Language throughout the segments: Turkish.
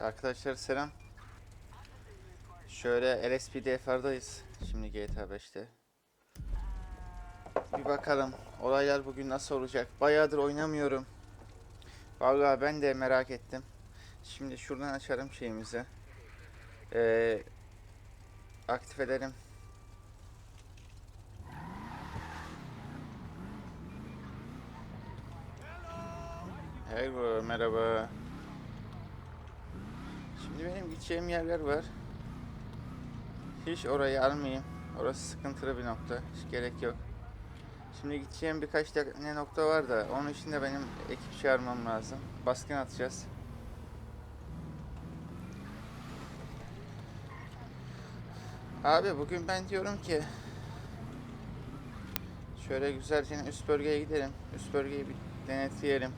Arkadaşlar selam. Şöyle LSPD FR'dayız. Şimdi GTA 5'te. Bir bakalım olaylar bugün nasıl olacak. Bayağıdır oynamıyorum. Vallahi ben de merak ettim. Şimdi şuradan açarım şeyimizi. Ee, aktif edelim. Hello, merhaba. Şimdi benim gideceğim yerler var. Hiç orayı almayayım. Orası sıkıntılı bir nokta. Hiç gerek yok. Şimdi gideceğim birkaç tane nokta var da onun için de benim ekip çağırmam lazım. Baskın atacağız. Abi bugün ben diyorum ki şöyle güzelce üst bölgeye gidelim. Üst bölgeyi bir denetleyelim.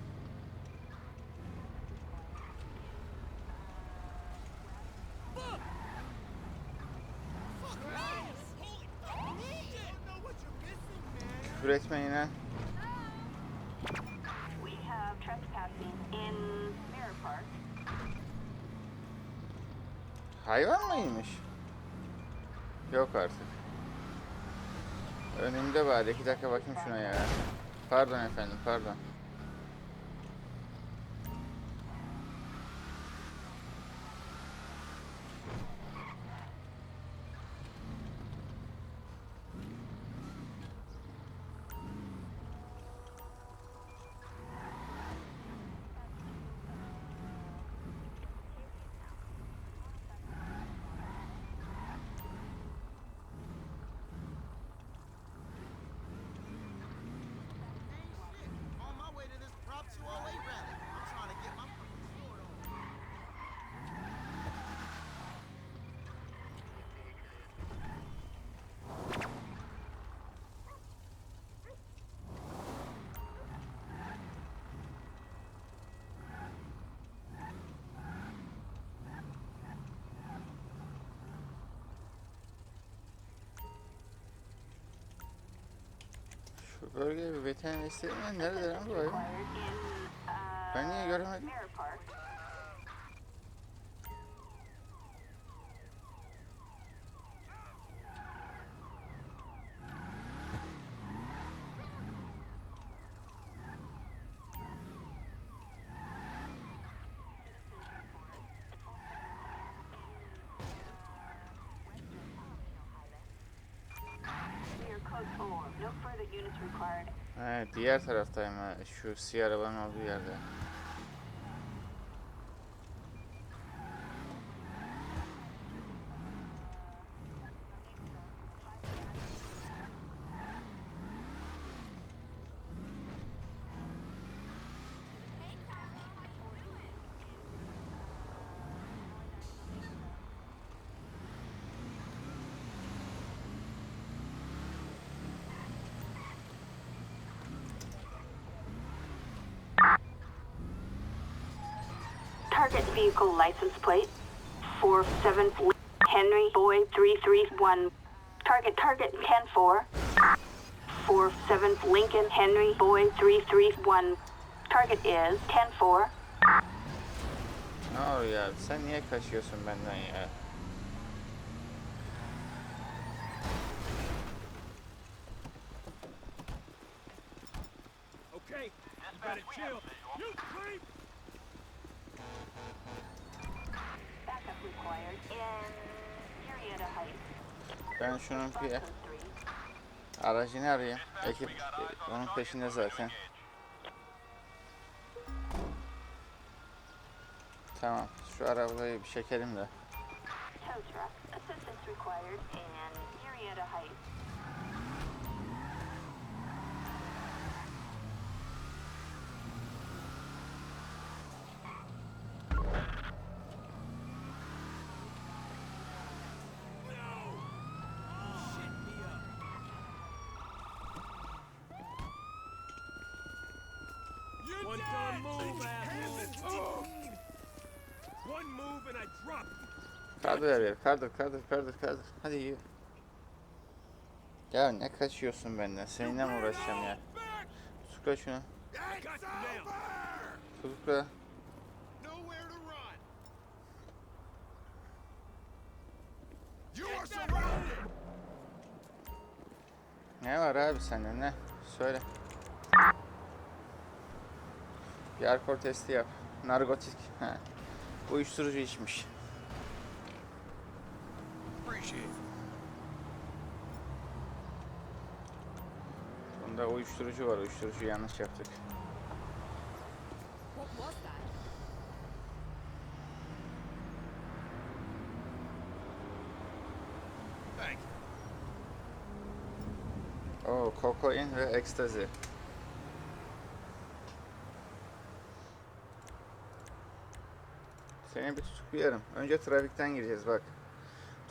Mirror Park. Hayvan mıymış? Yok artık. Önümde bari. iki dakika bakayım şuna ya. Pardon efendim, pardon. Şu bölgeye bir veteriner istedim nerede lan bu hayvan? Ben niye göremedim? Mirror Park. We are code 4. No further units required. Diğer taraftayım ha. Şu siyah arabanın olduğu yerde. Target vehicle license plate 47 Henry Boy 331. Target target 104. 47 Lincoln Henry Boy 331. Target is 104. Ne oluyor ya? Sen niye kaçıyorsun benden ya? Okay, you better chill. You creep! Ben şunun bir Code 3. aracını arayayım. Ekip onun peşinde zaten. Tamam. Şu arabayı bir çekelim de. One dumb move, asshole. One move and I drop. Kaldır abi, kaldır, kaldır, kaldır, kaldır. Hadi yürü. Ya ne kaçıyorsun benden? Seninle mi uğraşacağım ya? Tutukla şunu. Tutukla. Ne var abi sende ne? Söyle. Bir alkol testi yap. Narkotik. He. Uyuşturucu içmiş. Bunda uyuşturucu var. Uyuşturucu yanlış yaptık. Oo, kokain ve ekstazi. Tutuklayarım. Önce trafikten gireceğiz bak.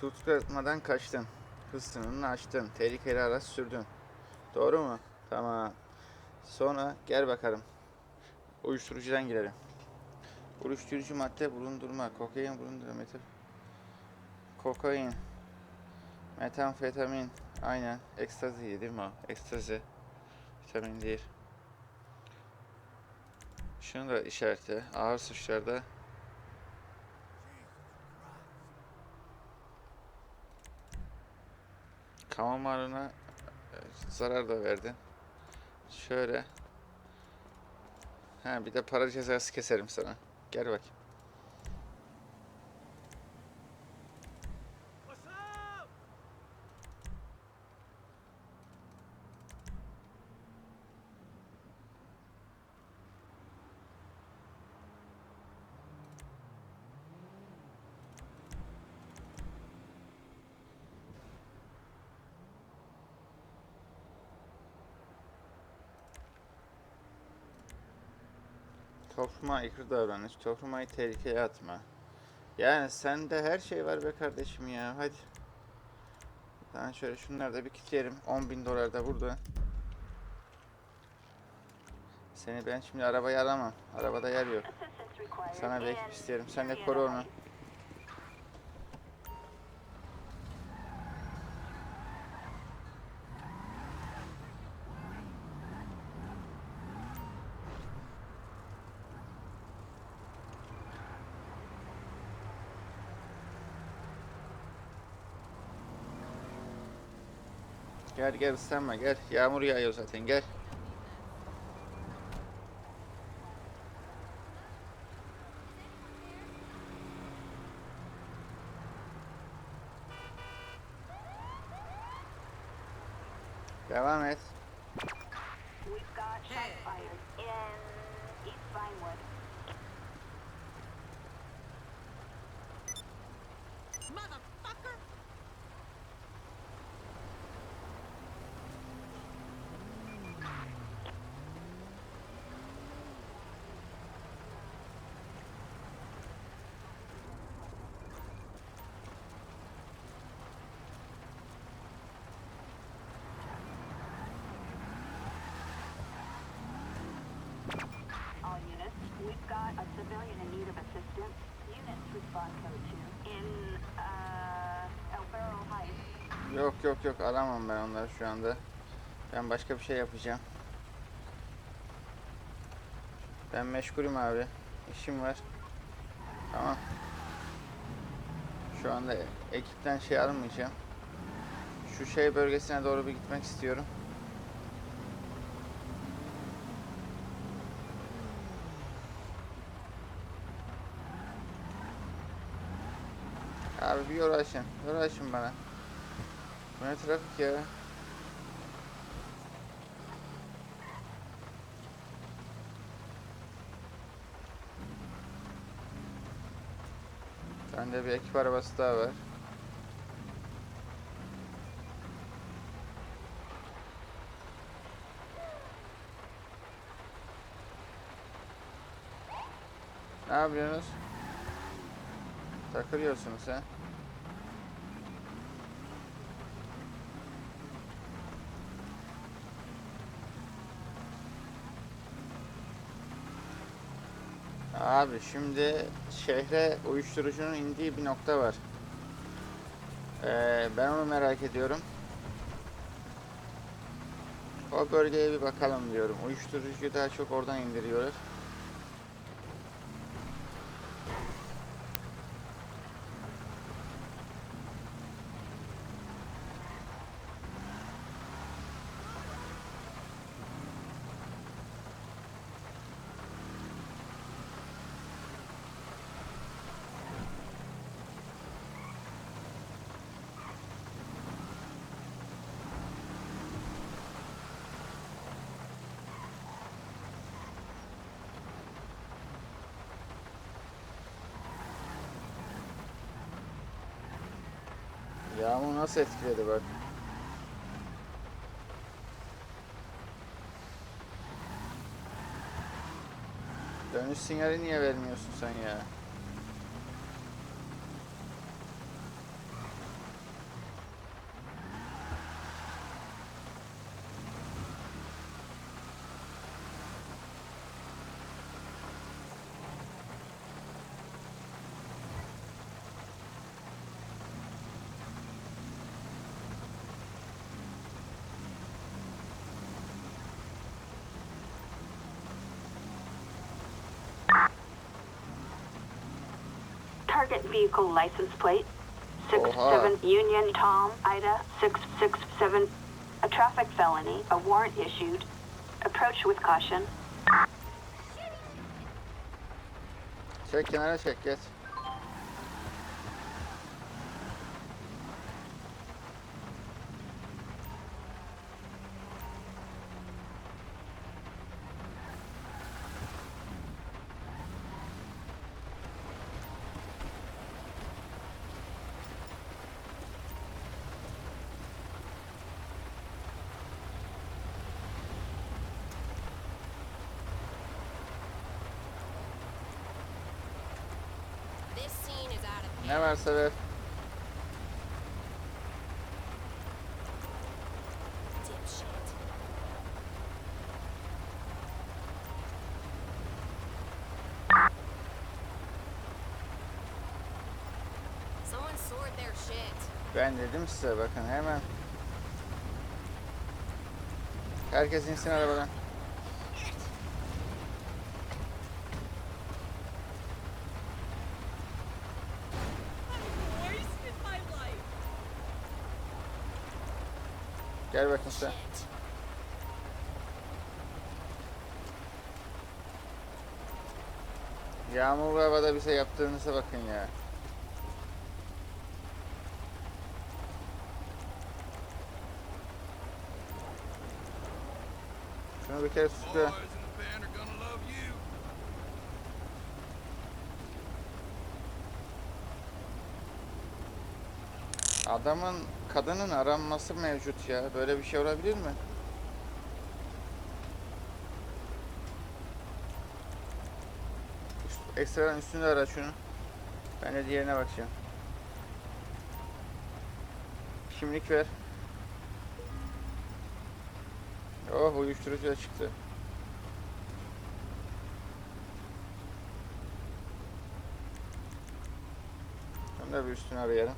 Tutuklatmadan kaçtın. Hız sınırını aştın. Tehlikeli araç sürdün. Doğru mu? Tamam. Sonra gel bakalım. Uyuşturucudan girelim. Uyuşturucu madde bulundurma. Kokain bulundurma. Meta... Kokain. Metamfetamin. Aynen. Ekstazi değil mi o? Ekstazi. Vitamin değil. Şunu da işaretle. Ağır suçlarda kamu malına e, zarar da verdin. Şöyle. Ha bir de para cezası keserim sana. Gel bakayım. Topluma aykırı davranış. Toplumayı tehlikeye atma. Yani sende her şey var be kardeşim ya. Hadi. Ben şöyle şunları da bir kitleyelim. 10 bin dolar da burada. Seni ben şimdi arabayı alamam. Arabada yer yok. Sana bir ekip isterim. Sen de koru onu. Gel gel ıslanma gel. Yağmur yağıyor zaten gel. Devam et. We've civilian in need of assistance. Units respond code 2 in uh, El Barrel Heights. Yok yok yok alamam ben onları şu anda. Ben başka bir şey yapacağım. Ben meşgulüm abi. İşim var. Tamam. Şu anda ekipten şey almayacağım. Şu şey bölgesine doğru bir gitmek istiyorum. Abi bir yol açın. Yol açın bana. Bu ne trafik ya? Bende bir ekip arabası daha var. Ne yapıyorsunuz? Takılıyorsunuz ha? Abi şimdi şehre uyuşturucunun indiği bir nokta var. Ee, ben onu merak ediyorum. O bölgeye bir bakalım diyorum. Uyuşturucuyu daha çok oradan indiriyorlar. Yağmur nasıl etkiledi bak. Dönüş sinyali niye vermiyorsun sen ya? Target vehicle license plate. Six Oha. seven Union Tom Ida six six seven. A traffic felony. A warrant issued. Approach with caution. Çek kenara çek geç. Ne varsa ver. Dipshit. Someone sort their shit. Ben dedim size bakın hemen. Herkes insin arabadan. Gel bakın sen. Yağmurlu havada bize yaptığınıza bakın ya. Şunu bir kere tutukla. Boys in the band are gonna love you. Adamın, kadının aranması mevcut ya. Böyle bir şey olabilir mi? Ekstradan üstünde ara şunu. Ben de diğerine bakacağım. Kimlik ver. Oh uyuşturucu çıktı. Şunu da bir üstünü arayalım.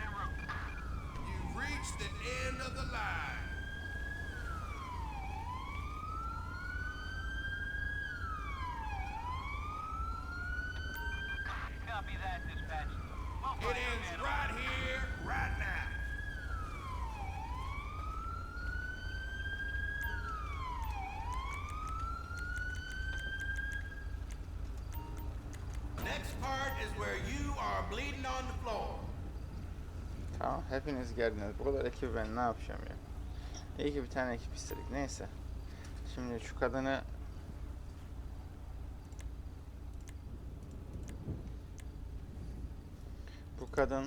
En route. You've reached the end of the line. Next part is where you are bleeding on the floor. Tamam hepiniz geldiniz. Bu kadar ekibi ben ne yapacağım ya? İyi ki bir tane ekip istedik. Neyse. Şimdi şu kadını Bu kadın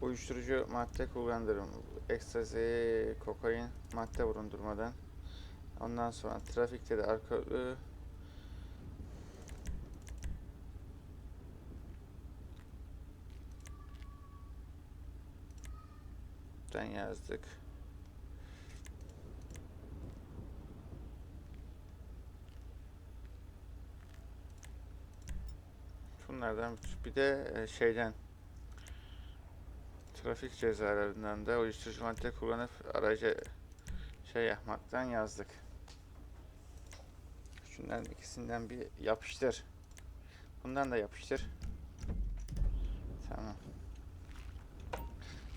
uyuşturucu madde kullandırım. Ekstazi, kokain, madde bulundurmadan. Ondan sonra trafikte de alkollü Den yazdık. Bunlardan bir de e, şeyden trafik cezalarından da uyuşturucu madde kullanıp araca şey yapmaktan yazdık. Şunların ikisinden bir yapıştır. Bundan da yapıştır. Tamam.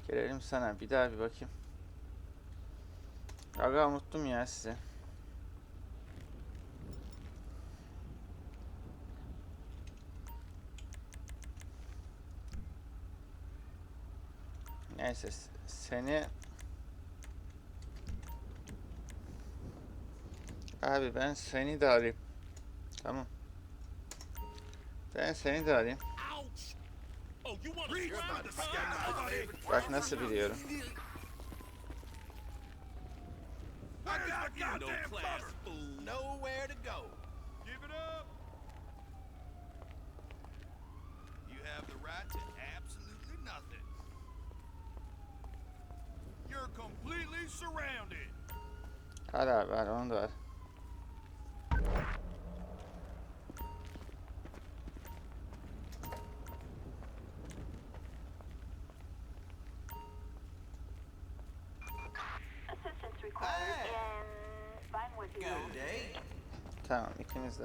Gelelim sana. Bir daha bir bakayım. Aga unuttum ya size. Neyse seni Abi ben seni de arayayım. Tamam. Ben seni de arayayım. Bak nasıl biliyorum. I got no class, fool. Nowhere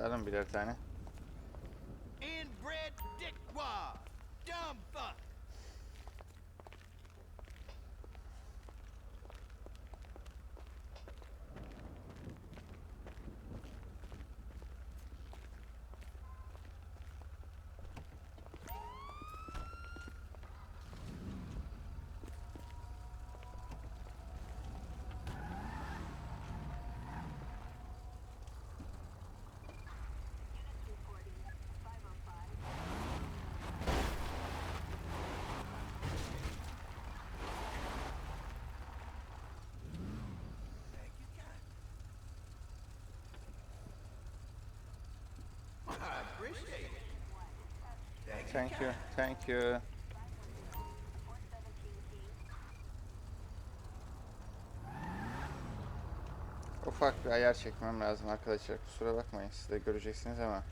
alın birer tane. Thank you. Thank you. Thank you. 417 Ufak bir ayar çekmem lazım arkadaşlar. Kusura bakmayın siz de göreceksiniz ama.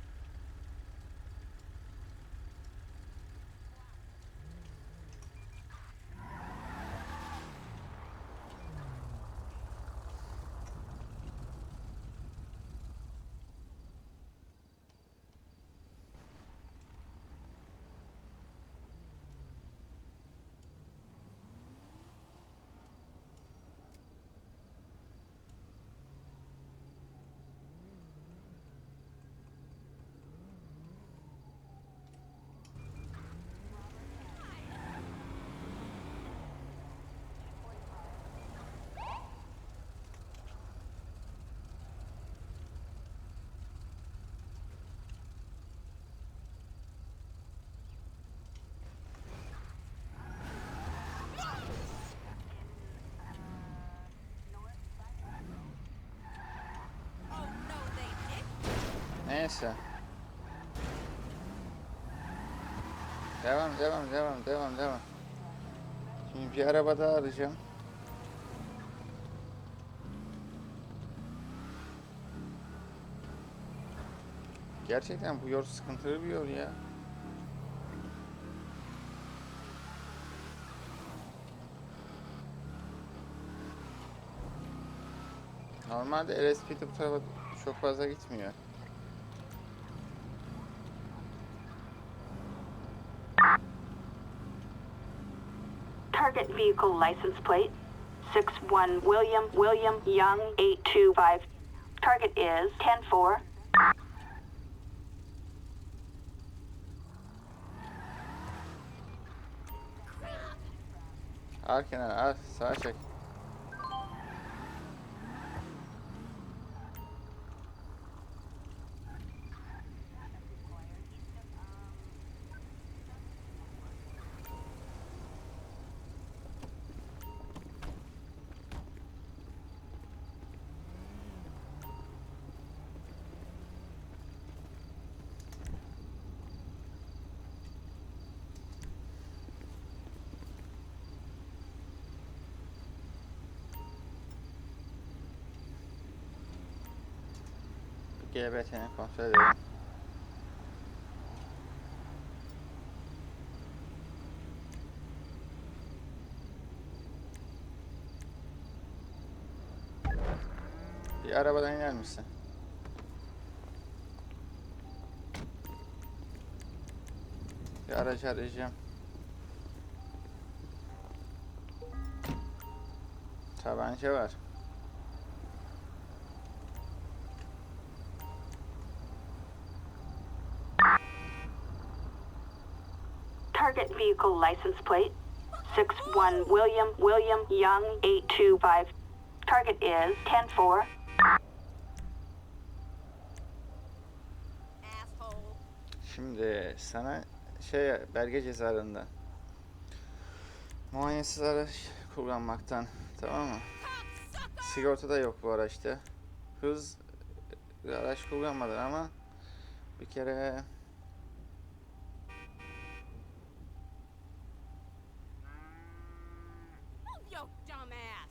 Neyse. Devam devam devam devam devam. Şimdi bir araba daha arayacağım. Gerçekten bu yol sıkıntılı bir yol ya. Normalde LSP'de bu tarafa çok fazla gitmiyor. Target vehicle license plate 61 William William Young 825. Target is 104. Al kenara al sağa çek. GBT'ni kontrol edelim. Bir arabadan iner misin? Bir aracı arayacağım. Tabanca var. Target vehicle license plate 61 William William Young 825. Target is 104. Asshole. Şimdi sana şey belge cezalarından. Muayenesiz araç kullanmaktan tamam mı? Sigorta da yok bu araçta. Hız e, araç kullanmadın ama bir kere Move your dumb ass!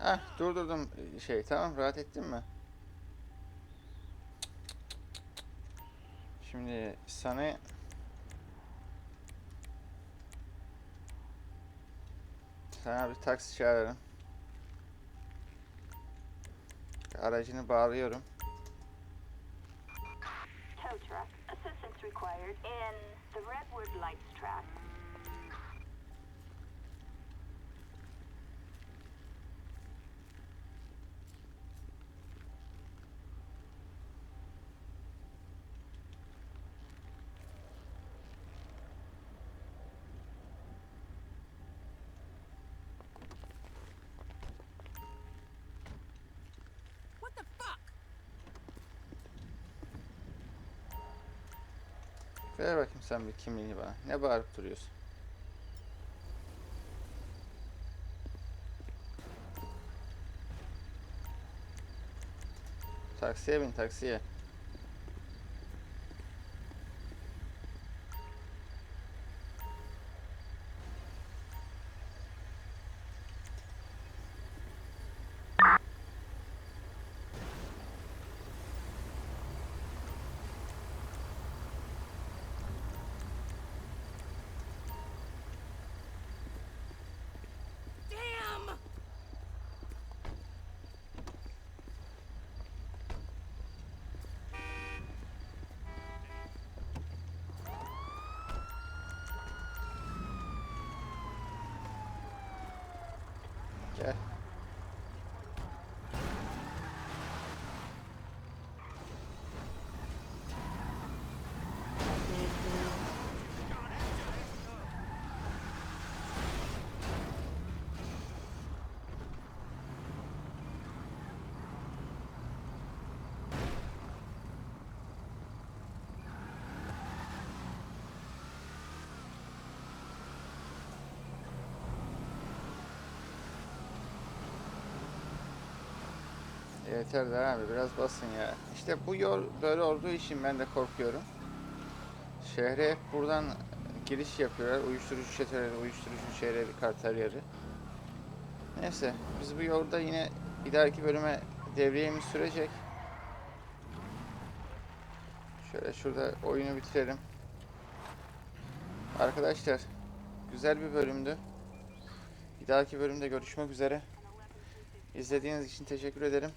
ah durdurdum şey tamam rahat ettin mi? Şimdi sana sana bir taksi çağırırım. Aracını bağlıyorum. Tow truck. Assistance required in the Redwood Lights track. Ver bakayım sen bir kimliğini bana. Ne bağırıp duruyorsun? Taksiye bin taksiye. Gel. Yeter de abi biraz basın ya. İşte bu yol böyle olduğu için ben de korkuyorum. Şehre hep buradan giriş yapıyorlar. Uyuşturucu çeteleri, uyuşturucu şehre kartelleri. Neyse biz bu yolda yine bir dahaki bölüme devriyemiz sürecek. Şöyle şurada oyunu bitirelim. Arkadaşlar güzel bir bölümdü. Bir dahaki bölümde görüşmek üzere. İzlediğiniz için teşekkür ederim.